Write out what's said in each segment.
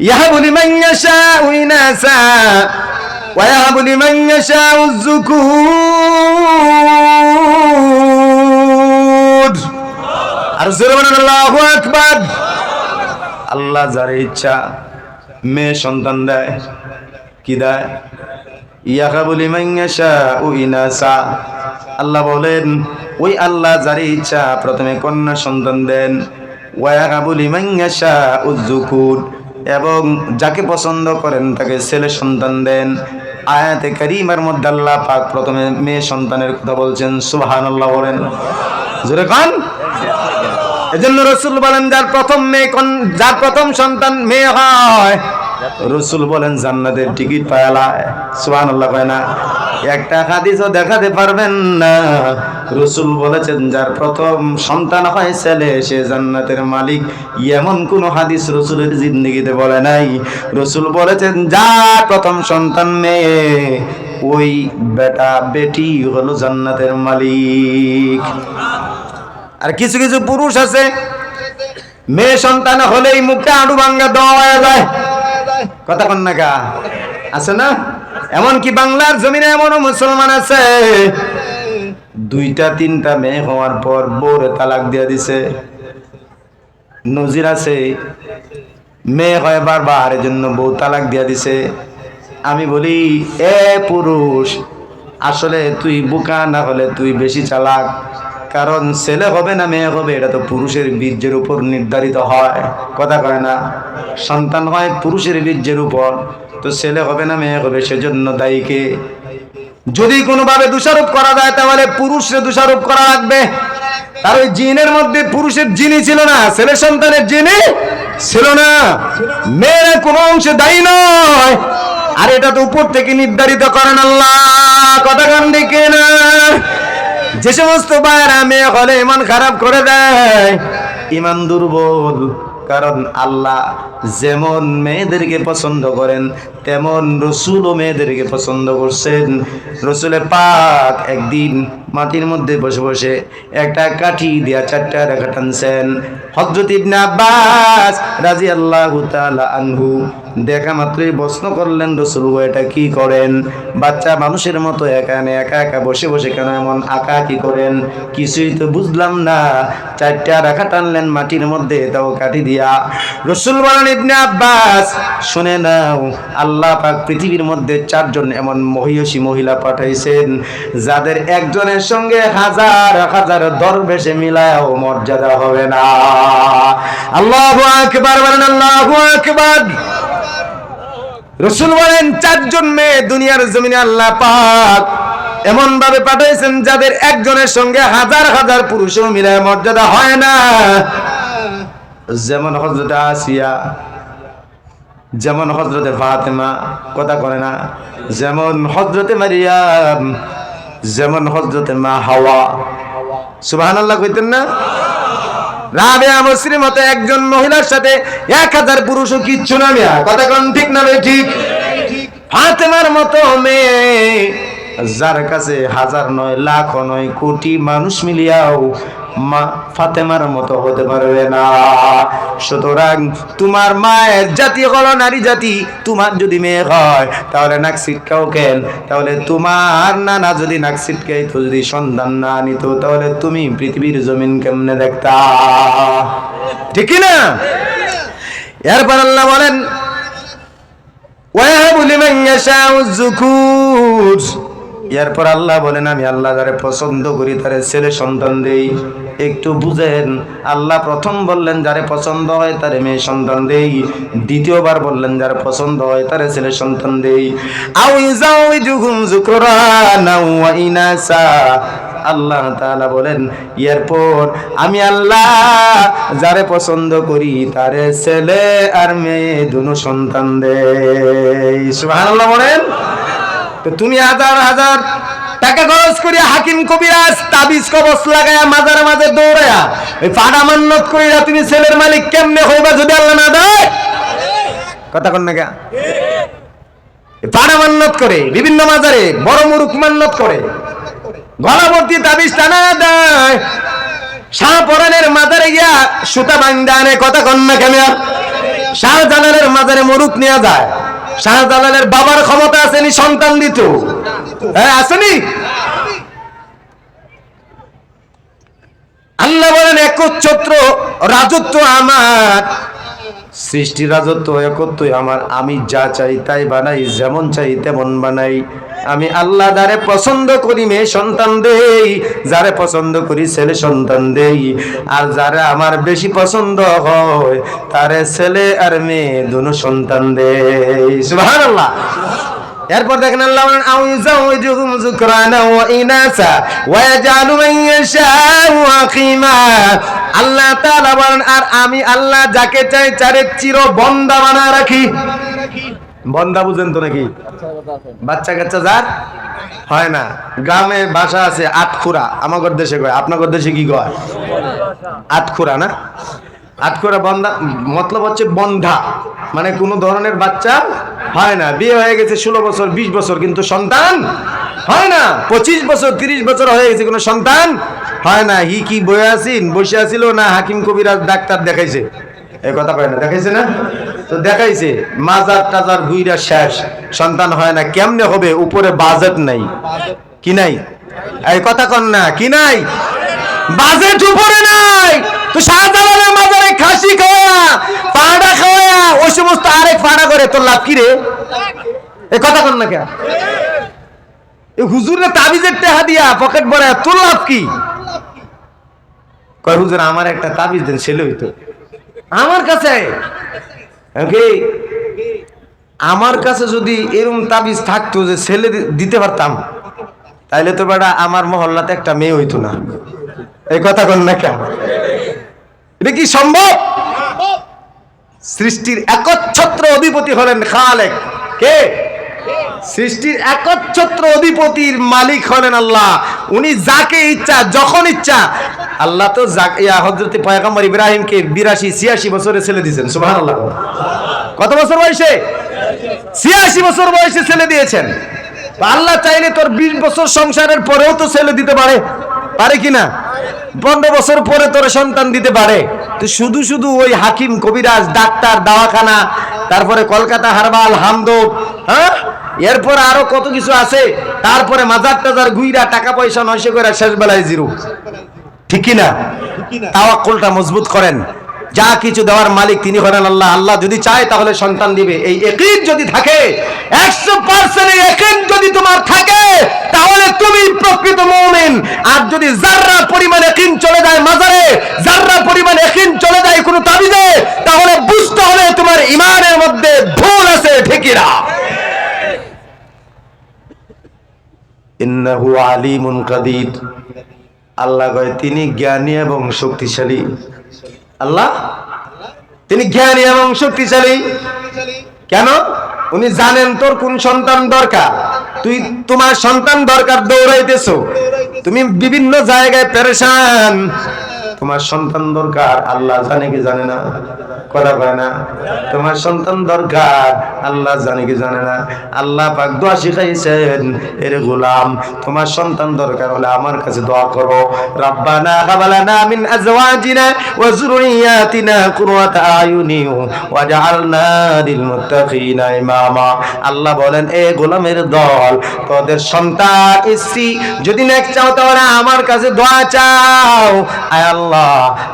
يهب لمن يشاء إناثا ويهب لمن يشاء الذكور আর জোরে বলেন আল্লাহু আকবার আল্লাহ যার ইচ্ছা মেয়ে সন্তান দেয় কি দেয় ইয়াকাবুলি মাইয়াশা ও ইনাসা আল্লাহ বলেন ওই আল্লাহ যার ইচ্ছা প্রথমে কন্যা সন্তান দেন ওয়াকাবুলি মাইয়াশা উজ্জুকুর এবং যাকে পছন্দ করেন তাকে ছেলে সন্তান দেন। আয়াতে কারিমার মধ্যে আল্লাহ পাক প্রথমে মেয়ে সন্তানের কথা বলছেন, সুবহানাল্লাহ বলেন। জোরে কান। এজন্য রসুল বলেন, যার প্রথম মেয়ে যার প্রথম সন্তান মেয়ে হয় রসুল বলেন, জান্নাতের টিকিট পায়ালায় সুহান আল্লাহ কয় না, একটা হাদিসও দেখাতে পারবেন না। রসুল বলেছেন, যার প্রথম সন্তান হয় ছেলে, সে জান্নাতের মালিক। এমন কোন হাদিস রসুলের জিন্দগিতে বলে নাই। রসুল বলেছেন যার প্রথম সন্তান মেয়ে ওই বেটা বেটি হলো জান্নাতের মালিক। আর কিছু কিছু পুরুষ আছে, মেয়ে সন্তান হলেই মুখে আড়ু ভাঙ্গা দেওয়া যায়। কথা না কা আছে না? এমনকি বাংলার জমিনে এমনও মুসলমান আছে? দুইটা, তিনটা মেয়ে হওয়ার পর বউরে তালাক দিয়ে দিছে। নজির আছে। মেয়ে হয় বারবার জন্য বউ তালাক দিয়ে দিছে। আমি বলি, এ পুরুষ, আসলে তুই বোকা না হলে তুই বেশি চালাক? কারণ ছেলে হবে না মেয়ে হবে, এটা তো পুরুষের বীর্যের উপর নির্ধারিত হয়। কথা কয় না? সন্তান হয় পুরুষের বীর্যের উপর, তো ছেলে হবে না মেয়ে হবে, সেজন্য দায়ীকে যদি কোনোভাবে দোষারোপ করা যায়, তাহলে পুরুষরে দোষারোপ করা লাগবে। তার ওই জিনের মধ্যে পুরুষের জিনই ছিল না, ছেলে সন্তানের জিনি ছিল না। মেয়েরা কোনো অংশে দায়ী নয়। আর এটা তো উপর থেকে নির্ধারিত করেন আল্লাহ। কথা কান দিকে না যে সমস্ত বায়রা মেয়ে হলে ইমান খারাপ করে দেয়। ইমান দুর্বল, কারণ আল্লাহ যেমন মেয়েদেরকে পছন্দ করেন, তেমন রসুলও মেয়েদেরকে পছন্দ করছেন। রসুলে পাক একদিন মাটির মধ্যে বসে বসে একটা কাঠি দিয়া চারটা রেখা টানছেন। হজরত ইবনে আব্বাস রাজি আল্লাহ আনহু দেখা মাত্রই প্রশ্ন করলেন, রসুল এটা কি করেন? বাচ্চা মানুষের মতো এখানে একা একা বসে বসে কেন এমন আঁকা কি করেন? কিছুই তো বুঝলাম না। চারটা রাখা টানলেন মাটির মধ্যে, তাও কাটি দিয়া। রসুল বলেন, ইবনে আব্বাস, শুনে নাও, আল্লাহ পাক পৃথিবীর মধ্যে চারজন এমন মহিষী মহিলা পাঠাইছেন, যাদের একজনের সঙ্গে হাজার হাজার দরবেশে মিলায়ও মর্যাদা হবে না। আল্লাহু আল্লাহু আকবার। রসুল বলেন, চারজন মেয়ে দুনিয়ার জমিনে আল্লাহ পাক এমন ভাবে পাঠাইছেন যাদের একজনের সঙ্গে হাজার হাজার পুরুষও মিলায় মর্যাদা হয় না। যেমন হজরত আসিয়া, যেমন হজরতে ফাতেমা, কথা করে না, যেমন হজরতে মারিয়াম, যেমন হজরতে মা হাওয়া। সুবাহান আল্লাহ কইতেন না? রাবেয়া মুসলিম মতো একজন মহিলার সাথে এক হাজার পুরুষও কিচ্ছু না মেয়া। কথা কোন ঠিক না ঠিক? ফাতেমার মতো মেয়ে, যার কাছে হাজার নয় লাখ নয়, কোটি মানুষ মিলিয়াও মা ফাতেমার মতো হতে পারবে না। সুতরাং তোমার মায়ের জাতি হলো নারী জাতি, তোমার যদি মেয়ে হয়, তাহলে নাক ছিটকাও কেন? তাহলে তোমার নানা যদি নাক ছিটকাই যদি সন্ধান না নিত, তাহলে তুমি পৃথিবীর জমিন কেমনে দেখতা? ঠিক না? এরপর আল্লাহ বলেন, ওয়াহাবু লিমান ইয়াশাউ যুকুর এরপর আল্লাহ বলেন, আমি আল্লাহ যারে পছন্দ করি, তারে ছেলে সন্তান দেই। একটু বুঝেন, আল্লাহ প্রথম বললেন, যারে পছন্দ হয়, তারে মেয়ে সন্তান দেই। দ্বিতীয়বার বললেন, যার পছন্দ হয়, তারে ছেলে সন্তান দেই। আল্লাহ তাআলা বলেন, এরপর আমি আল্লাহ যারে পছন্দ করি, তারে ছেলে আর মেয়ে দুনো সন্তান দেই। সুবহানাল্লাহ বলেন। তো তুমি হাজার হাজার টাকা খরচ করি হাকিম কবিরাজ তাবিজ কবচ লাগায়া মাজারে মাঝে দৌড়ায়া ওই পাড়া মান্নত করিয়া তুমি ছেলের মালিক কেমনে হইবা যদি আল্লাহ না দেয়? কথা কন না পাড়া মান্নত করে, বিভিন্ন মাজারে বড় মুরুখ মান্নত করে। গলাবর্তী তাবিজ টানা দেয়। শাহ পরানের মাজারে গিয়া সুতা বান্দা আনে, কথা কন না কেন? শাহজালালের মাজারে মরুক নেওয়া যায়। শাহজালালের বাবার ক্ষমতা আসেনি সন্তান দিত। হ্যাঁ আসেনি? আল্লাহ বলেন একচ্ছত্র রাজত্ব আমার। সৃষ্টি রাজত্ব একত্রই আমার। আমি যা চাই তাই বানাই, যেমন চাই তেমন বানাই। আমি আল্লাহ যারে পছন্দ করি মেয়ে সন্তান দেই, যারে পছন্দ করি ছেলে সন্তান দেই। আর যারা আমার বেশি পছন্দ হয়, তারে ছেলে আর মেয়ে দুনো সন্তান দেই। সুবহানাল্লাহ। এরপর দেখেন আল্লাহ আল্লাহ বলেন, আর আমি আল্লাহ যাকে চাই চারে চির বন্দা বানা রাখি। বন্দা বুঝেন তো নাকি? বাচ্চা কাচ্চা যার হয় না। গ্রামে ভাষা আছে, আটখুরা। আমাগর দেশে কয়? আপনাগর দেশে কি কয়? আটখুরা না? আটখুরা বন্ধা, মতলব হচ্ছে বন্ধা। মানে কোনো ধরনের বাচ্চা হয় না। বিয়ে হয়ে গেছে ষোলো বছর, বিশ বছর, কিন্তু সন্তান হয় না। পঁচিশ বছর, তিরিশ বছর হয়ে গেছে, কোনো সন্তান হয় না। হি কি বয়ে আসিন বসে আসিল না হাকিম কবিরাজ ডাক্তার দেখাইছে? এই কথা কয় না, দেখাইছে না? তো দেখাইছে, মাজার টাজার গুইরা শেষ। সন্তান হয় না, কেমনে হবে? উপরে বাজেট নাই। কি নাই? এই কথা কন না, কি নাই? বাজেট উপরে নাই! তো শাহজালালের মাজারে খাসি খাওয়া পাড়া খাওয়া, ওই সমস্ত আরেক পাড়া করে, তোর লাভ কি রে? এ কথা কন না কে হুজুরে তাবিজের টেহা দিয়া পকেট ভরে তোর লাভ কি? কয়, হুজুর, আমার একটা তাবিজ দেন ছেলে হইতো। আমার কাছে কি? আমার কাছে যদি এরকম তাবিজ থাকতো যে ছেলে দিতে পারতাম, তাইলে তো বেটা আমার মহল্লাতে একটা মেয়ে হইতো না। এই কথা কন না কেন? এটা কি সম্ভব? সৃষ্টির একচ্ছত্র অধিপতি হলেন খালেক। কে? সৃষ্টির একচ্ছত্র অধিপতির মালিক হলেন আল্লাহ। উনি যাকে ইচ্ছা, যখন ইচ্ছা, আল্লাহ তো হজরত পয়গম্বর ইব্রাহিমকে বিরাশি, ছিয়াশি বছরে ছেলে দিয়েছেন সুবাহ আল্লাহ কত বছর বয়সে? ছিয়াশি বছর বয়সে ছেলে দিয়েছেন। আল্লাহ চাইলে তোর বিশ বছর সংসারের পরেও তো ছেলে দিতে পারে। পারে কিনা পনেরো বছর পরে তোর সন্তান দিতে পারে। তো শুধু শুধু ওই হাকিম কবিরাজ ডাক্তার দাওয়াখানা তারপরে কলকাতা হারবাল হামদোপ হ্যাঁ? এরপর আরও কত কিছু আছে। তারপরে মাজার টাজার গুইরা টাকা পয়সা নয় করে শেষ বেলায় জিরো ঠিক কিনা? তাওয়াক্কুলটা মজবুত করেন। যা কিছু দেওয়ার মালিক তিনি হলেন আল্লাহ। আল্লাহ যদি চায় তাহলে সন্তান দিবে। এই একিন যদি থাকে, একশো পার্সেন্ট যদি তোমার থাকে, তাহলে তুমি প্রকৃত মুমিন। আর যদি জাররা পরিমাণ একিন চলে যায় মাজারে জাররা পরিমাণ একিন চলে যায় কোনো তাবিজে, তাহলে বুঝতে হবে তোমার ইমানের মধ্যে ভুল আছে ঠিকিরা ইন্নাহু আলিমুন কাদির। আল্লাহ কয়, তিনি জ্ঞানী এবং শক্তিশালী। আল্লাহ? তিনি জ্ঞানী এবং শক্তিশালী। কেন? উনি জানেন তোর কোন সন্তান দরকার। তুই তোমার সন্তান দরকার দৌড়াইতেছো। তুমি বিভিন্ন জায়গায় পেরেশান। তোমার সন্তান দরকার, আল্লাহ জানে কি জানে না। কথা কয় না? তোমার সন্তান দরকার, আল্লাহ জানে কি জানে না। আল্লাহ পাক দোয়া শিখাইছেন, এর গোলাম, তোমার সন্তান দরকার হলে আমার কাছে দোয়া করো। রাব্বানা হাবালানা মিন আজওয়াজিনা ওয়া যুররিয়াতিনা কুররাতা আয়ুনি ওয়াজআলনা লিল মুত্তাকিনা ইমামা। আল্লাহ বলেন, এ গোলামের দল, তোদের সন্তান স্ত্রী যদি নেক চাও তাহলে আমার কাছে দোয়া চাও। আয় আল্লাহ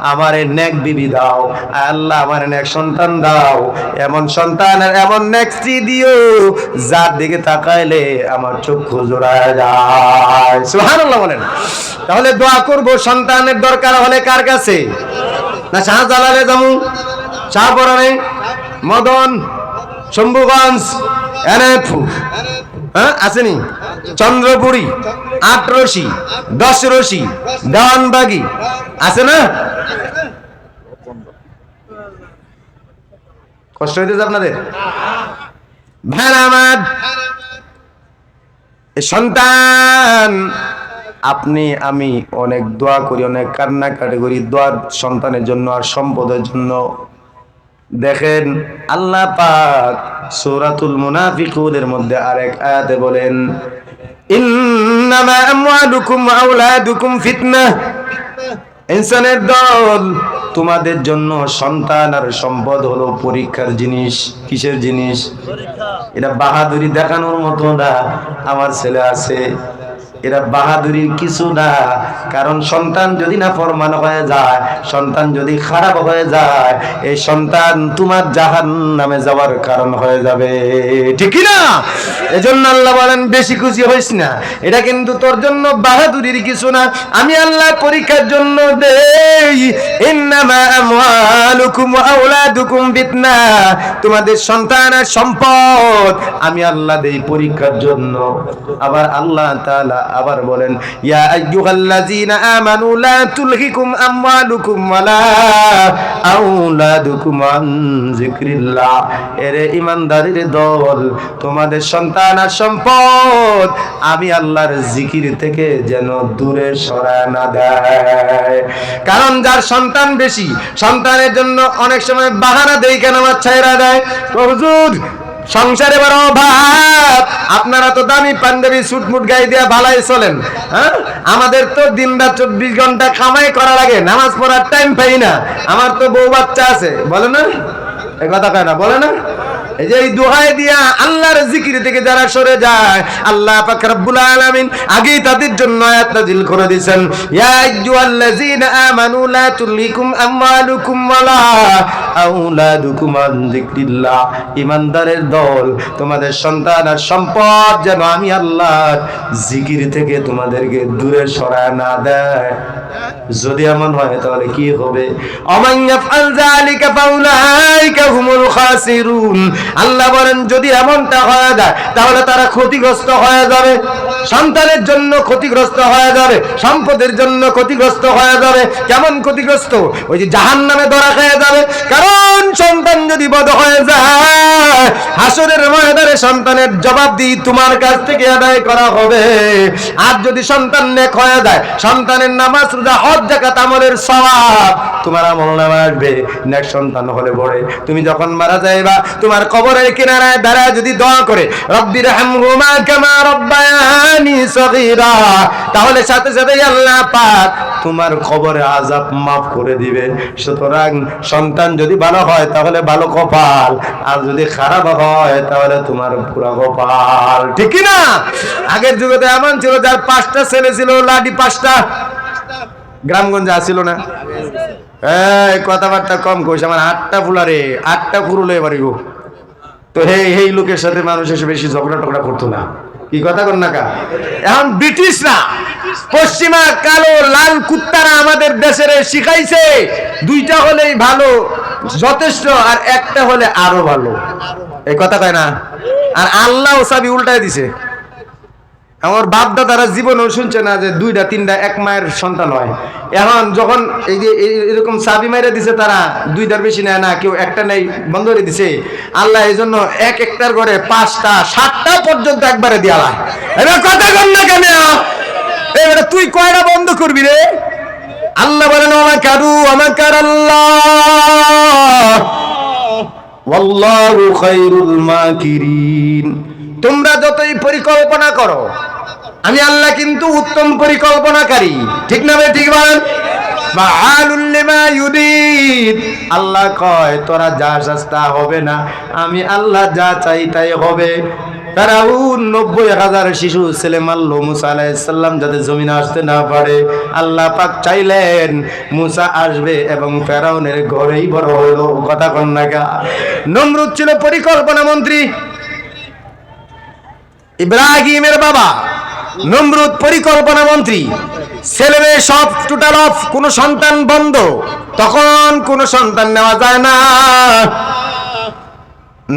আমার নেক বিবি দাও। আল্লাহ আমার নেক সন্তান দাও। এমন সন্তানের এমন নেক দিও, যার দিকে তাকাইলে আমার চক্ষু জোড়ায় যায়। সুবহানাল্লাহ বলেন। তাহলে দোয়া করব, সন্তানের দরকার হলে কার কাছে? না শাহ শাহজালালে যাব? শাহপরানে? মদন? শম্ভুগঞ্জ? এনএফু? হ্যাঁ আসেনি? চন্দ্রপুরি, আট রশি, দশ রশি, দেওয়ানবাগি, আছে না? কষ্ট হইতেছে আপনাদের? এ সন্তান, আপনি, আমি অনেক দোয়া করি, অনেক কান্নাকাটি করি, দোয়ার সন্তানের জন্য আর সম্পদের জন্য দেখেন আল্লাহ পাক সূরাতুল মুনাফিকুনের মধ্যে আরেক আয়াতে বলেন, ইন্নামা আমওয়ালুকুম ওয়া আওলাদুকুম ফিতনাহ ইনসানের দল তোমাদের জন্য সন্তান আর সম্পদ হলো পরীক্ষার জিনিস, কিসের জিনিস? এটা বাহাদুরি দেখানোর মতো না। আমার ছেলে আছে এরা বাহাদুরির কিছু না। কারণ সন্তান যদি না ফরমান হয়ে যায়, সন্তান যদি খারাপ হয়ে যায়, এই সন্তান তোমার জাহান নামে যাওয়ার কারণ হয়ে যাবে। ঠিক না এজন্য আল্লাহ বলেন, বেশি খুশি হইস না। এটা কিন্তু তোর জন্য বাহাদুরির কিছু না। আমি আল্লাহ পরীক্ষার জন্য দেই। ফিতনা। তোমাদের সন্তান আর সম্পদ আমি আল্লাহ দেই পরীক্ষার জন্য। আবার আল্লাহ তাআলা আবার বলেন দল, তোমাদের সন্তান আর সম্পদ আমি আল্লাহর জিকির থেকে যেন দূরে সরায় না দেয় কারণ যার সন্তান বেশি, সন্তানের জন্য অনেক সময় বাহানা দেই কেন আমার ছাইরা দেয়? হুজুর সংসারে বড় অভাব। আপনারা তো দামি পাঞ্জাবি, সুটমুট গাই দিয়া ভালাই চলেন হ্যাঁ? আমাদের তো দিন রাত চব্বিশ ঘণ্টা কামাই করা লাগে, নামাজ পড়ার টাইম পাই না। আমার তো বউ বাচ্চা আছে, বলে না? এ কথা কয় না, বলে না? এই দিয়া আল্লাহর জিকির থেকে যারা সরে যায়, আল্লাহ পাক রব্বুল আলামিন তাদের জন্য আয়াত নাযিল করে ইয়া আইয়ুহাল্লাযীনা আমানু লা আমওয়ালুকুম ওয়ালা আন যিকরিল্লাহ। ঈমানদারের দল, তোমাদের সন্তান আর সম্পদ যেন আমি আল্লাহর জিকির থেকে তোমাদেরকে দূরে সরায় না দেয়। যদি এমন হয় তাহলে কি হবে? অমান ইয়াফআল যালিকা ফাউলাইকা হুমুল আল্লাহ বলেন, যদি এমনটা হয়ে যায়, তাহলে তারা ক্ষতিগ্রস্ত হয়ে যাবে। সন্তানের জন্য ক্ষতিগ্রস্ত হয়ে যাবে, সম্পদের জন্য ক্ষতিগ্রস্ত হয়ে যাবে। কেমন ক্ষতিগ্রস্ত? ওই যে জাহান নামে ধরা খেয়ে যাবে। কারণ সন্তান যদি বদ হয়ে যায়, হাসরের ময়দানে সন্তানের জবাব দিই তোমার কাছ থেকে আদায় করা হবে। আর যদি সন্তান নেক হয়ে যায়, সন্তানের নামাজ, রোজা, হজ জাকাত আমলের সওয়াব তোমার আমল নামে আসবে। নেক সন্তান হলে পড়ে তুমি যখন মারা যাইবা তোমার কবরের কিনারায় দাঁড়ায় যদি দোয়া করে রব্বির হামহুমা কামা রব্বায়ানি সগীরা তাহলে সাথে সাথে আল্লাহ পাক তোমার কবরে আযাব মাফ করে দিবে। সুতরাং সন্তান যদি ভালো হয়, তাহলে ভালো কপাল, আর যদি খারাপ হয়, তাহলে তোমার পুরা কপাল। ঠিক না আগের যুগে তো এমন ছিল, যার পাঁচটা ছেলে ছিল লাডি পাঁচটা। গ্রামগঞ্জে আসিল না। এই, কথাবার্তা কম কইস, আমার আটটা ফুলারে আটটা ফুরুলে পারিব তো হে, এই লোকের সাথে মানুষ এসে বেশি ঝগড়া টগড়া করতো না। কি কথা কর না কা? এখন ব্রিটিশরা পশ্চিমা, কালো, লাল কুত্তারা আমাদের দেশের শিখাইছে, দুইটা হলেই ভালো, যথেষ্ট, আর একটা হলে আরও ভালো। এই কথা কয় না? আর আল্লাহ সাবি উল্টায় দিছে। আমার বাপ দাদারা জীবনেও শুনছে না যে দুইটা, তিনটা, এক মায়ের সন্তান হয়। এখন যখন এই যে এরকম চাবি মেরে দিছে তারা, দুইটার বেশি নেয় না, কেউ একটা নেই, বন্ধ করে দিছে। আল্লাহ এই জন্য এক একটার করে পাঁচটা, সাতটা পর্যন্ত একবারে দেওয়া এবার কথা কর না কেন? এবারে তুই কয়টা বন্ধ করবি রে? আল্লাহ বলেন আমার কারু আমার কার আল্লাহ ওয়াল্লাহু খায়রুল মাকিরিন। তোমরা যতই পরিকল্পনা করো, আমি আল্লাহ কিন্তু উত্তম পরিকল্পনাকারী। ঠিক না ভাই, ঠিক বলেন? আল্লাহ কয়, তোরা যা সস্তা হবে না। আমি আল্লাহ যা চাই তাই হবে। ফেরাউন নব্বই হাজার শিশু ছেলে মারল মুসা আলাইসাল্লাম যাতে জমিনে আসতে না পারে। আল্লাহ পাক চাইলেন মুসা আসবে এবং ফেরাউনের ঘরেই বড় হলো। কথা কন্যাকা নমরুদ ছিল পরিকল্পনা মন্ত্রী। ইব্রাহিমের বাবা, নমরুদ পরিকল্পনা মন্ত্রী, ছেলে মেয়ে সব টোটাল অফ কোনো সন্তান বন্ধ, তখন কোনো সন্তান নেওয়া যায় না।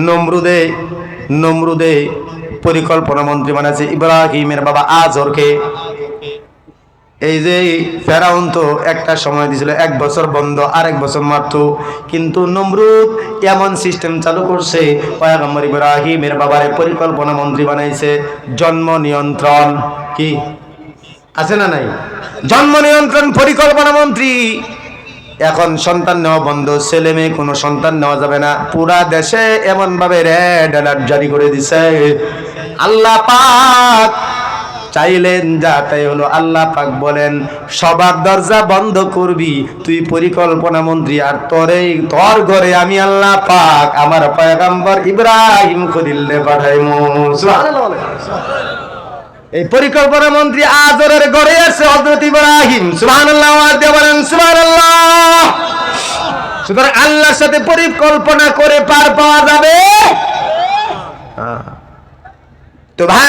নমরুদে নমরুদে পরিকল্পনা মন্ত্রী বানাচ্ছে ইব্রাহিমের বাবা আজরকে এই যে ফেরাউন তো একটা সময় দিয়েছিল, এক বছর বন্ধ, আরেক বছর মাত্র কিন্তু নমরুদ এমন সিস্টেম চালু করছে, পয়গম্বর ইব্রাহিমের বাবারে পরিকল্পনা মন্ত্রী বানাইছে, জন্ম নিয়ন্ত্রণ, কি? আছে না নাই? জন্ম নিয়ন্ত্রণ পরিকল্পনা মন্ত্রী। এখন সন্তান নেওয়া বন্ধ, ছেলে মেয়ে, কোনো সন্তান নেওয়া যাবে না। পুরা দেশে এমন ভাবে রেড অ্যালার্ট জারি করে দিছে। আল্লাহ পাক চাইলেন যা, তাই হলো আল্লাহ পাক বলেন, সবার দরজা বন্ধ করবি, তুই পরিকল্পনা মন্ত্রী, আর তোরে, তোর ঘরে আমি আল্লাহ পাক আমার পয়গাম্বর ইব্রাহিম খলিল্লে পাঠাইমু। এই পরিকল্পনা মন্ত্রী আজরের গড়ে আছে হযরত ইব্রাহিম। সুবহানাল্লাহ দিয়ে বলেন, সুবহানাল্লাহ। সুতরাং আল্লাহর সাথে পরিকল্পনা করে পার পাওয়া যাবে। তো ভাই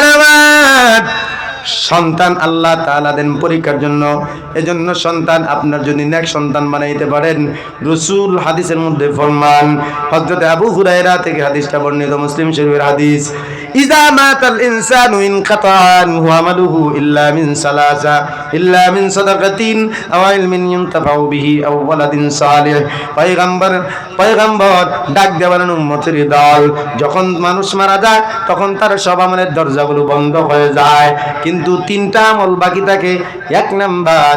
সন্তান আল্লাহ তাআলা দেন পরীক্ষার জন্য। এজন্য সন্তান আপনার যদি নেক সন্তান বানাইতে পারেন, রসুল হাদিসের মধ্যে ফরমান, হযরত আবু হুরায়রা থেকে হাদিসটা বর্ণিত, মুসলিম শরীফের হাদিস। ইজা মাতাল ইনসানু ইনকাতা আনহু আমালুহু ইল্লা মিন সালাসা, ইল্লা মিন সাদাকাতিন, আও ইলমিন ইনতাফাউ বিহি, আও ওয়ালাদিন সালিহ। পয়গম্বর পয়গম্বর ডাক দেওয়ার উম্মতের দল, যখন মানুষ মারা যায়, তখন তার সব আমলের দরজাগুলো বন্ধ হয়ে যায়। কিন্তু তিনটা আমল বাকি থাকে। এক নাম্বার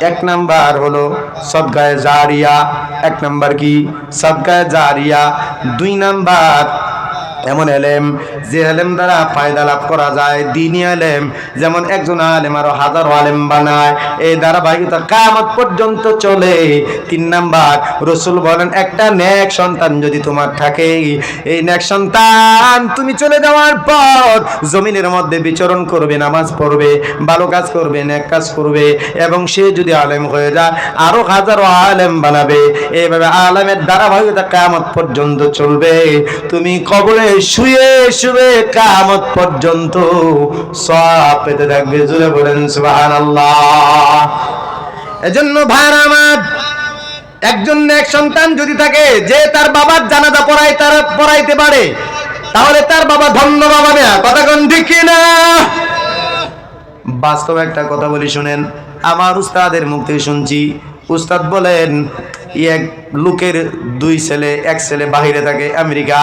এক নাম্বার হলো সদগায়ে জারিয়া। এক নাম্বার কি? সদগায়ে জারিয়া। দুই নাম্বার এমন এলেম যে এলেম দ্বারা ফায়দা লাভ করা যায়। দিনই এলেম। যেমন একজন আলেম আরও হাজারো আলেম বানায়। এই ধারাবাহিকতা কামত পর্যন্ত চলে। তিন নাম্বার, রসুল বলেন, একটা নেক সন্তান যদি তোমার থাকে, এই নেক সন্তান তুমি চলে যাওয়ার পর জমিনের মধ্যে বিচরণ করবে, নামাজ পড়বে, ভালো কাজ করবে, নেক কাজ করবে এবং সে যদি আলেম হয়ে যায়, আরও হাজারো আলেম বানাবে। এইভাবে আলেমের ধারাবাহিকতা কামত পর্যন্ত চলবে। তুমি কবরে শুয়ে শুয়ে কামত পর্যন্ত সব পেতে থাকবে। জুড়ে বলেন, সুবহানাল্লাহ। এজন্য আমার, একজন এক সন্তান যদি থাকে, যে তার বাবার জানাজা পড়াই তার পড়াইতে পারে, তাহলে তার বাবা ধন্য বাবা কথা কোন ঠিক না? বাস্তব একটা কথা বলি শুনেন, আমার উস্তাদের মুখ থেকে শুনছি, উস্তাদ বলেন এক লোকের দুই ছেলে এক ছেলে বাহিরে থাকে আমেরিকা।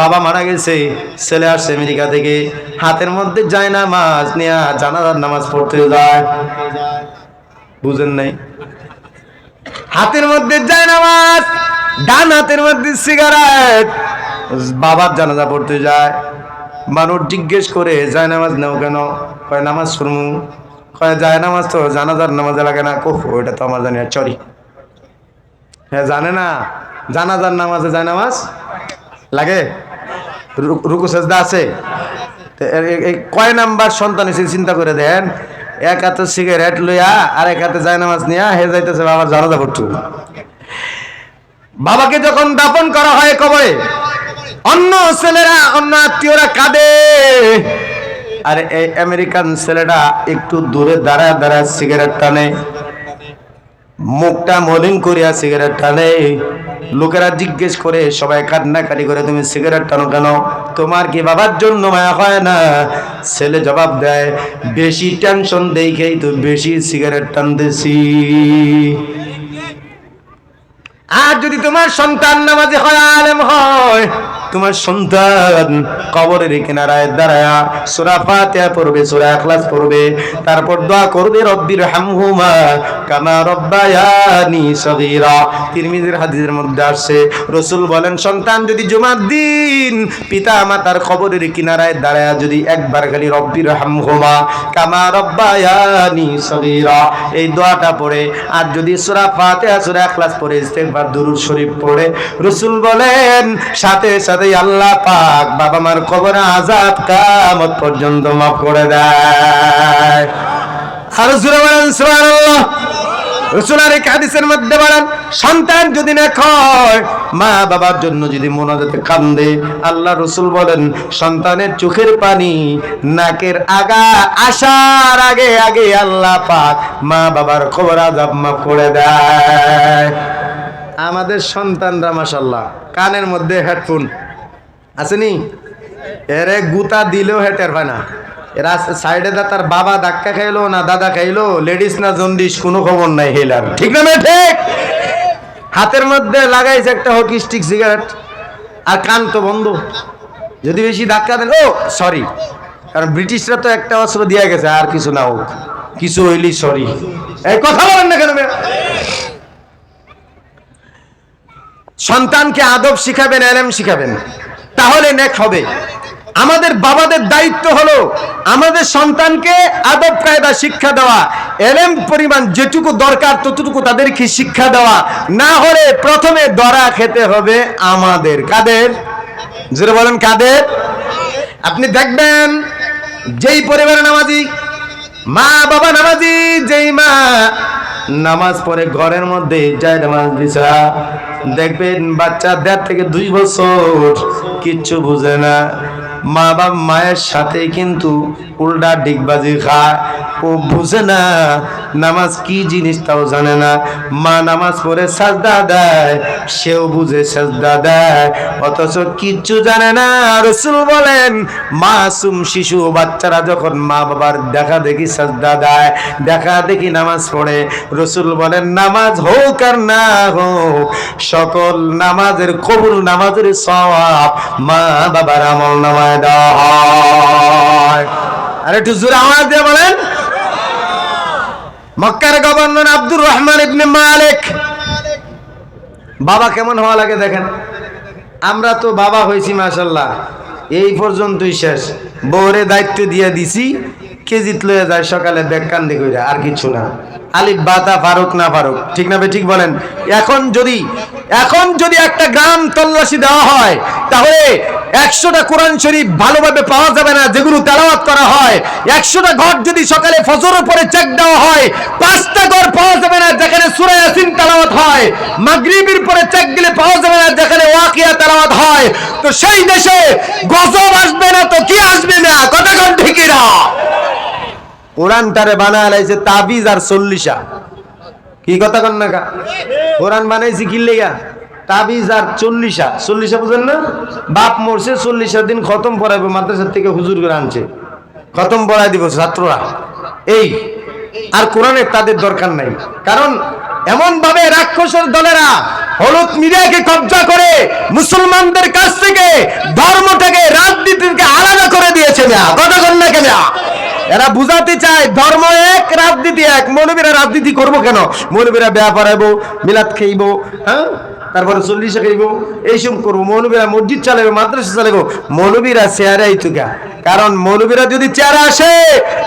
বাবা মারা গেছে ছেলে আসছে আমেরিকা থেকে। হাতের মধ্যে যায় নামাজ নিয়ে জানাজার নামাজ পড়তে যায়। বুঝেন নাই? হাতের মধ্যে যায় নামাজ ডান হাতের মধ্যে সিগারেট বাবার জানাজা পড়তে যায়। মানুষ জিজ্ঞেস করে যায় নামাজ নেও কেন? কয় নামাজ শুরমু কয় যায় নামাজ তো জানাজার নামাজে লাগে না। কোহ ওইটা তো আমার জানি না, চরি। হ্যাঁ জানে না। জানাজার নামাজে যায় নামাজ? লাগে? রুকু সেজদা আছে? এই কয় নাম্বার সন্তান হিসেবে চিন্তা করে দেন। এক হাতে সিগারেট লইয়া আর এক হাতে যায় নামাজ নিয়া, হে যাইতেছে বাবার জানাজা পড়ছু বাবাকে যখন দাপন করা হয় কবরে, অন্য ছেলেরা, অন্য আত্মীয়রা কাঁদে। আর, এই আমেরিকান ছেলেটা একটু দূরে দাঁড়ায় দাঁড়ায় সিগারেট টানে। মুখটা মলিন করিয়া সিগারেট টানে। লোকেরা জিজ্ঞেস করে, সবাই কান্নাকাটি করে, তুমি সিগারেট টানো কেন? তোমার কি বাবার জন্য মায়া হয় না? ছেলে জবাব দেয়, বেশি টেনশন দেখেই তো বেশি সিগারেট টানতেছি। আর যদি তোমার সন্তান নামাজে হয়, আলেম হয় তোমার সন্তান কবরের কিনারায় দাঁড়ায়া সূরা ফাতিহা পড়বে, সূরা ইখলাস পড়বে। তারপর দোয়া করবে, রব্বির হামহুমা কামা রব্বায়ানি সগীরা। তিরমিজির হাদিসের মধ্যে আসছে, রাসূল বলেন, সন্তান যদি জুমার দিন পিতা মাতার কবরের কিনারায় দাঁড়ায়া যদি একবার খালি রব্বির হামহুমা কামা রব্বায়ানি সগীরা। এই দোয়াটা পড়ে। আর যদি সূরা ফাতিহা, সূরা ইখলাস পড়ে, ইস্তেগফার, দুরূদ শরীফ পড়ে, রাসূল বলেন, সাথে সাথে আল্লাহ পাক বাবা মার কবরে আযাব কিয়ামত পর্যন্ত মাফ করে দেয়। আর জোরে বলেন চোখের পানি নাকের আগা আসার আগে আগে আল্লাহ পাক মা বাবার খবর আজাব মাফ করে দেয়। আমাদের সন্তানরা মাসাল্লাহ কানের মধ্যে হেডফোন আসেনি? এরে গুতা দিলেও হেটের হয় না। এরা সাইডে দা তার বাবা ধাক্কা খাইলো, না দাদা খাইলো, লেডিস না জন্ডিস, কোনো খবর নাই হেলার ঠিক না ঠিক। হাতের মধ্যে লাগাইছে একটা হকি স্টিক সিগারেট, আর কান তো বন্ধ। যদি বেশি ধাক্কা দেন, ও সরি কারণ ব্রিটিশরা তো একটা অস্ত্র দিয়ে গেছে, আর কিছু না হোক। কিছু হইলি সরি এই কথা বলেন না কেন সন্তানকে আদব শিখাবেন, এলেম শিখাবেন। তাহলে নেক হবে। আমাদের বাবাদের দায়িত্ব হলো আমাদের সন্তানকে আদব কায়দা শিক্ষা দেওয়া, এলেম পরিমাণ যেটুকু দরকার ততটুকু তাদেরকে শিক্ষা দেওয়া। না হলে প্রথমে দরা খেতে হবে আমাদের। কাদের? জোরে বলেন, কাদের? আপনি দেখবেন যেই পরিবারে নামাজি, মা বাবা নামাজি, যেই মা নামাজ পড়ে ঘরের মধ্যে যায় নামাজ দিছা। দেখবেন বাচ্চা দেড় থেকে দুই বছর কিচ্ছু বুঝে না। মা বাবা মায়ের সাথে কিন্তু উল্টা ডিগবাজি খায়। ও বুঝে না নামাজ কি জিনিস তাও জানে না। মা নামাজ পড়ে সাজদা দেয়, সেও বুঝে সাজদা দেয়। অথচ কিচ্ছু জানে না। রসুল বলেন, মাসুম শিশু বাচ্চারা যখন মা বাবার দেখা দেখি সাজদা দেয়, দেখা দেখি নামাজ পড়ে, রসুল বলেন, নামাজ হোক আর না হোক, সকল নামাজের কবুল, নামাজের সওয়াব মা বাবার আমল নামায়। আর একটু জোরে আওয়াজ দিয়ে বলেন। মক্কার governor Abdur Rahman Ibne Malik. বাবা কেমন হওয়া লাগে দেখেন। আমরা তো বাবা হয়েছি মাশাল্লাহ এই পর্যন্তই শেষ। বউরে দায়িত্ব দিয়ে দিছি, কেজিত লয়ে যায় সকালে ব্যাগ কান্দি কইরা, আর কিছু না। আলিফ বাতা ফারুক, না ফারুক। ঠিক না ঠিক বলেন। এখন যদি এখন যদি একটা গ্রাম তল্লাশি দেওয়া হয়, তাহলে একশোটা কোরআন শরীফ ভালোভাবে পাওয়া যাবে না, যেগুলো তেলাওয়াত করা হয়। একশোটা ঘর যদি সকালে ফজরের পরে চেক দেওয়া হয়, পাঁচটা ঘর পাওয়া যাবে না, যেখানে সূরা ইয়াসিন তেলাওয়াত হয়। মাগরিবের পরে চেক দিলে পাওয়া যাবে না, যেখানে ওয়াকিয়া তেলাওয়াত হয়। তো সেই দেশে গজব আসবে না, তো কি আসবে না? কথা ঠিকই না কোরআন তারে বানায় লাইছে তাবিজ আর চল্লিশা। কি কথা কন না কোরআন বানাইছি কি লেগা? তাবিজ আর চল্লিশা। চল্লিশা বুঝেন না? বাপ মরছে, চল্লিশা দিন খতম পড়াবে মাদ্রাসার থেকে হুজুর করে আনছে। খতম পড়াই দিব ছাত্ররা। এই, আর কোরআনের তাদের দরকার নাই। কারণ এমন ভাবে রাক্ষসের দলেরা হলুদ মিডিয়াকে কবজা করে মুসলমানদের কাছ থেকে ধর্মটাকে রাজনীতিকে আলাদা করে দিয়েছে কথা কন না কেন এরা বুঝাতে চায়, ধর্ম এক, রাজনীতি এক। মৌলবীরা রাজনীতি করব কেন? মৌলবীরা বেয়া পড়াইবো মিলাদ খাইবো হ্যাঁ? তারপরে চল্লিশে খাইবো এইসব করব। মৌলবীরা মসজিদ চালাবো মাদ্রাসা চালাবো মৌলবীরা চেয়ারে আইতুকা কারণ মৌলবীরা যদি চেয়ারে আসে,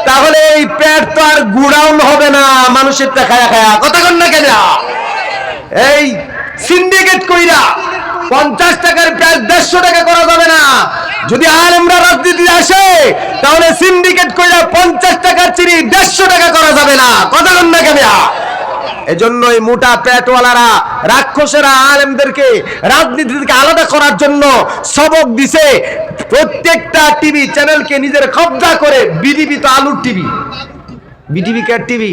তাহলে এই পেট তো আর গুড়াউন হবে না, মানুষের টা খায়া খায়া। কথা কন না কেন? এই সিন্ডিকেট কইরা পঞ্চাশ টাকার প্রায় দেড়শো টাকা করা যাবে না। যদি আলেমরা রাজনীতি আসে, তাহলে সিন্ডিকেট করে পঞ্চাশ টাকার চিনি দেড়শো টাকা করা যাবে না। কথা কন না কেমিয়া এজন্যই মোটা পেটওয়ালারা, রাক্ষসেরা আলেমদেরকে রাজনীতি আলাদা করার জন্য সবক দিছে। প্রত্যেকটা টিভি চ্যানেলকে নিজের কবজা করে বিডিবি তো আলুর টিভি। বিটিভি কে টিভি?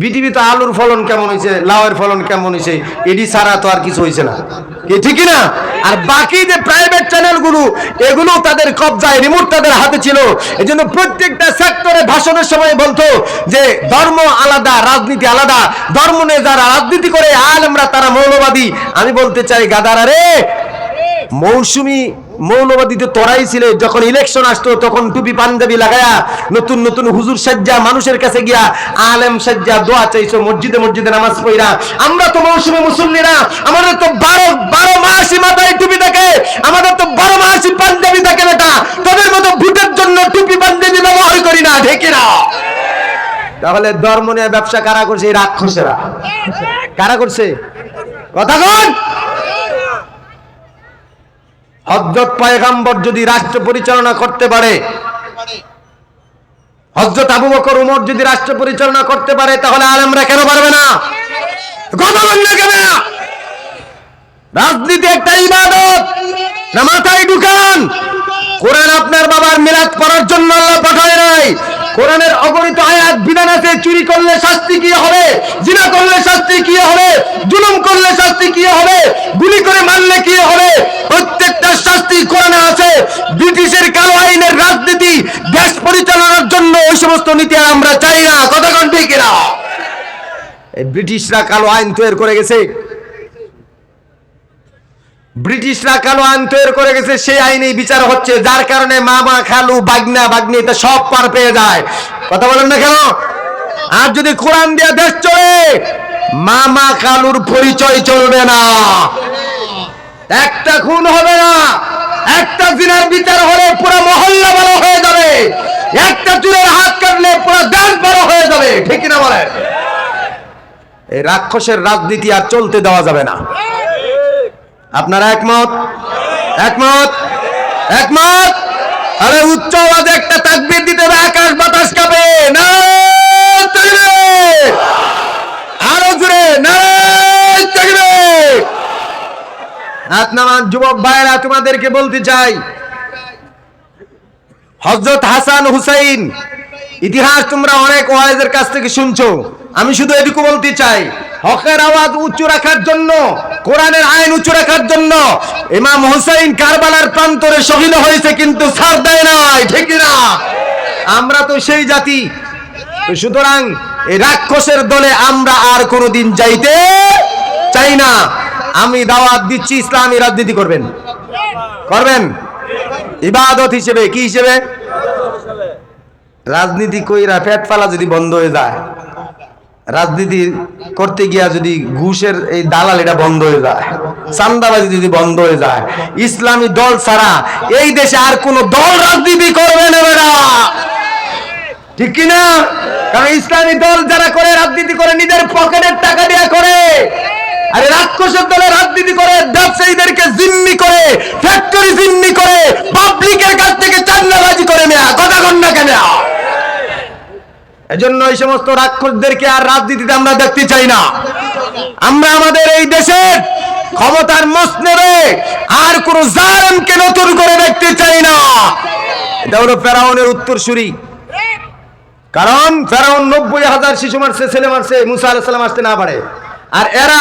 বিটিভি তো আলুর ফলন কেমন হয়েছে, লাউয়ের ফলন কেমন হয়েছে, এডি ছাড়া তো আর কিছু হয়েছে না। ঠিকই না? আর বাকি যে প্রাইভেট চ্যানেলগুলো এগুলো তাদের কবজায় রিমোট তাদের হাতে ছিল। এই জন্য প্রত্যেকটা সেক্টরে ভাষণের সময় বলতো যে, ধর্ম আলাদা, রাজনীতি আলাদা। ধর্ম নিয়ে যারা রাজনীতি করে আলেমরা তারা মৌলবাদী। আমি বলতে চাই, গাদারা রে, মৌসুমি মৌলবাদী তো তোরাই ছিলে, যখন ইলেকশন আসতো, তখন টুপি পাঞ্জাবি লাগায়া নতুন নতুন হুজুর সাজ্জা মানুষের কাছে গিয়া আলেম সাজ্জা দোয়া চাইছো, মসজিদে মসজিদে নামাজ পড়া আমরা তো মৌসুমে মুসল্লিরা, আমাদের তো বারো বারো মাসি মাথায় টুপি থাকে, আমাদের তো বারো মাসি পাঞ্জাবি থাকে বেটা। তোদের মতো ভোটের জন্য টুপি পাঞ্জাবি ব্যবহার করি না ঢেকে না তাহলে ধর্ম নিয়ে ব্যবসা কারা করছে? এই রাক্ষসেরা। কারা করছে? কথা কন! হজরত পায়গাম্বর যদি রাষ্ট্র পরিচালনা করতে পারে হজরত আবু বকর উমর যদি রাষ্ট্র পরিচালনা করতে পারে, তাহলে আলেমরা কেন পারবে না? রাজনীতি একটা ইবাদত। না মাথায় ঢুকান। কোরআন আপনার বাবার মিলাদ পড়ার জন্য আল্লাহ পাঠায় নাই। কোরআনের অগণিত আয়াত বিধান আছে চুরি করলে শাস্তি কি হবে? জিনা করলে শাস্তি কি হবে? জুলুম করলে শাস্তি কি হবে? গুলি করে মারলে কি হবে? প্রত্যেকটা শাস্তি কোরআনে আছে। ব্রিটিশের কালো আইনের রাজনীতি, দেশ পরিচালনার জন্য ওই সমস্ত নীতি আমরা চাই না। কতক্ষণ ঠিক না এই ব্রিটিশরা কালো আইন তৈরি করে গেছে। ব্রিটিশরা কালো আইন তৈরি করে গেছে, সেই আইনেই বিচার হচ্ছে, যার কারণে মামা খালু, বাগনা বাগনি এটা সব পার পেয়ে যায়। কথা বলেন না কেন? আর যদি কোরআন দিয়ে দেশ চলে মামা খালুর পরিচয় চলবে না। একটা খুন হবে না, একটা দিনের বিচার হবে একটা চুলের হাত কাটলে পুরো দেশ বড় হয়ে যাবে, ঠিক না বলে এই রাক্ষসের রাজনীতি আর চলতে দেওয়া যাবে না। আপনারা একমত? একমত? একমত? আরে উচ্চ আওয়াজে একটা তাকবীর দিতে হবে, আকাশ বাতাস কাঁপে। না আরও জুড়ে না নামান যুবক ভাইরা তোমাদেরকে বলতে চাই হজরত হাসান হুসাইন, ইতিহাস তোমরা অনেক ওয়াইজের কাছ থেকে শুনছো। আমি শুধু এটুকু বলতে চাই, হকের আওয়াজ উঁচু রাখার জন্য, কোরআনের আইন উঁচু রাখার জন্য ইমাম হুসাইন কারবালার প্রান্তরে শহীদ হয়েছে কিন্তু ছাড় দেয় নাই, ঠিক না? আমরা তো সেই জাতি। সুতরাং এই রাক্ষসের দলে আমরা আর কোনোদিন যাইতে চাই না। আমি দাওয়াত দিচ্ছি, ইসলামী রাজনীতি করবেন। করবেন? ইবাদত হিসেবে, কি হিসেবে? রাজনীতি কইরা পেট ফালা যদি বন্ধ হয়ে যায়। রাজনীতি করতে গিয়া যদি ঘুষের এই দালাল এটা বন্ধ হয়ে যায়, চান্দাবাজি যদি বন্ধ হয়ে যায়, ইসলামী দল ছাড়া এই দেশে আর কোন দল রাজনীতি করবে না ঠিক কি না? কারণ ইসলামী দল যারা করে, রাজনীতি করে, নিজের পকেটের টাকা দেয়া করে। আরে রাক্ষসের দলে রাজনীতি করে, ব্যবসায়ীদেরকে জিম্মি করে ফ্যাক্টরি জিম্মি করে পাবলিকের কাছ থেকে চান্দাবাজি করে নেয়া কথা কন না কেন এজন্য এই সমস্ত রাক্ষসদেরকে আর রাজনীতিতে আমরা দেখতে চাই না। আমরা আমাদের এই দেশের ক্ষমতার মসনেবে আর কোন জালেমকে নতুন করে দেখতে চাই না। এটা হলো ফেরাউনের উত্তরসূরি। কারণ ফেরাউন নব্বই হাজার শিশু মারছে, ছেলে মারছে, মুসা আলাইসাল্লাম আসতে না পারে। আর এরা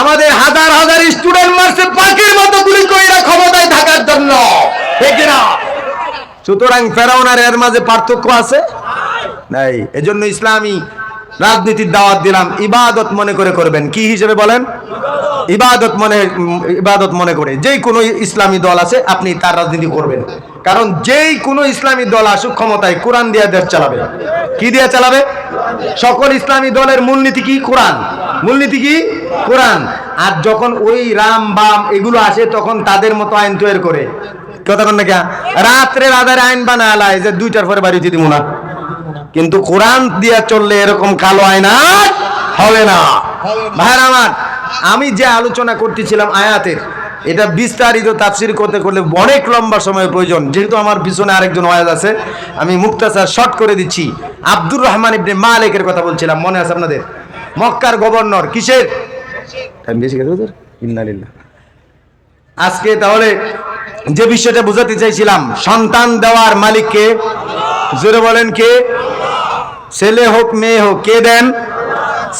আমাদের হাজার হাজার স্টুডেন্ট মারছে পাখির মতো গুলি কইরা ক্ষমতায় থাকার জন্য। সুতরাং ফেরাউন আর এর মাঝে পার্থক্য আছে। নাই এজন্য ইসলামী রাজনীতির দাওয়াত দিলাম। ইবাদত মনে করে করবেন। কি হিসেবে বলেন? ইবাদত মনে ইবাদত মনে করে। যেই কোনো ইসলামী দল আছে, আপনি তার রাজনীতি করবেন। কারণ যেই কোনো ইসলামী দল আসুক ক্ষমতায়, কোরআন দিয়ে দেশ চালাবে। কি দিয়ে চালাবে? সকল ইসলামী দলের মূলনীতি কি? কোরআন। মূলনীতি কি? কোরআন। আর যখন ওই রাম, বাম এগুলো আসে, তখন তাদের মতো আইন তৈরি করে। কথা কন না? রাত্রে রাধার আইন বানালায় যে দুইটার পরে বাড়ি যদি মোনা কিন্তু কোরআন দিয়া চললে এরকম কালো আয়না হবে না। ভাইরা আমার আমি যে আলোচনা করতেছিলাম আয়াতের এটা বিস্তারিত তাফসির করতে করলে অনেক লম্বা সময় প্রয়োজন। যেহেতু আমার পিছনে আরেকজন ওয়াজ আছে আমি মুক্তাসার শর্ট করে দিচ্ছি। আব্দুর রহমান ইবনে মালিকের কথা বলছিলাম মনে আছে আপনাদের? মক্কার গভর্নর কিসের? টাইম বেশি গেছে তোর ইন্নালিল্লাহ আজকে তাহলে যে বিষয়টা বোঝাতে চাইছিলাম সন্তান দেওয়ার মালিককে জোরে বলেন কে? ছেলে হোক, মেয়ে হোক, কে দেন?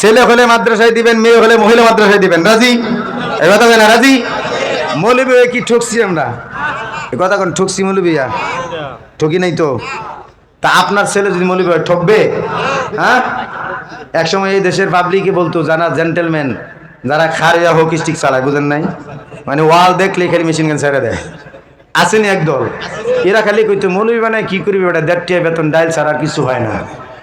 ছেলে হলে মাদ্রাসায় দিবেন, মেয়ে হলে মহিলা মাদ্রাসায় দিবেন। রাজি? এই কথা না, রাজি? মৌলবী কি ঠকছি আমরা? এ কথা কোন, ঠকছি মৌলবীয়া ঠকি নাই তো? তা আপনার ছেলে যদি মৌলবী ঠকবে হ্যাঁ? একসময় এই দেশের পাবলিকে বলতো, জানা জেন্টেলম্যান যারা খারিয়া হোক স্টিক চালায় বুঝেন নাই? মানে ওয়াল দেখলে খালি মেশিন গান ছেড়ে দেয়। আসেনি একদল। এরা খালি কইতো, মৌলবী বানায় কি করবি? ওটা দেড়টিয়া বেতন, ডাইল ছাড়া কিছু হয় না।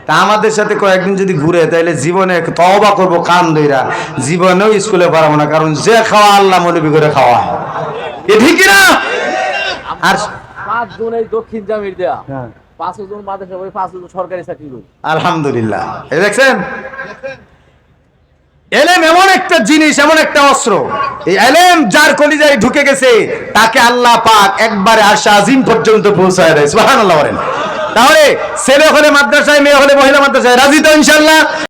তা আমাদের সাথে কয়েকদিন যদি ঘুরে তাহলে জীবনে তবা করব কান দইরা জীবনেও স্কুলে পারব না কারণ যে খাওয়া আল্লাহ মনে করে খাওয়া এ ঠিক না আর পাঁচ জন এই দক্ষিণ জামির দেয়া। হ্যাঁ। পাঁচ জন মাদ্রাসা সরকারি চাকরি আলহামদুলিল্লাহ। দেখছেন? এলেম এমন একটা জিনিস, এমন একটা অস্ত্র। এই এলেম যার কলিজায় ঢুকে গেছে, তাকে আল্লাহ পাক একবারে আশা আজিম পর্যন্ত পৌঁছায় দেয়। সুবহানাল্লাহ বলেন। তাহলে ছেলে হলে মাদ্রাসায়, মেয়ে হলে মহিলা মাদ্রাসায় রাজি তো ইনশাল্লাহ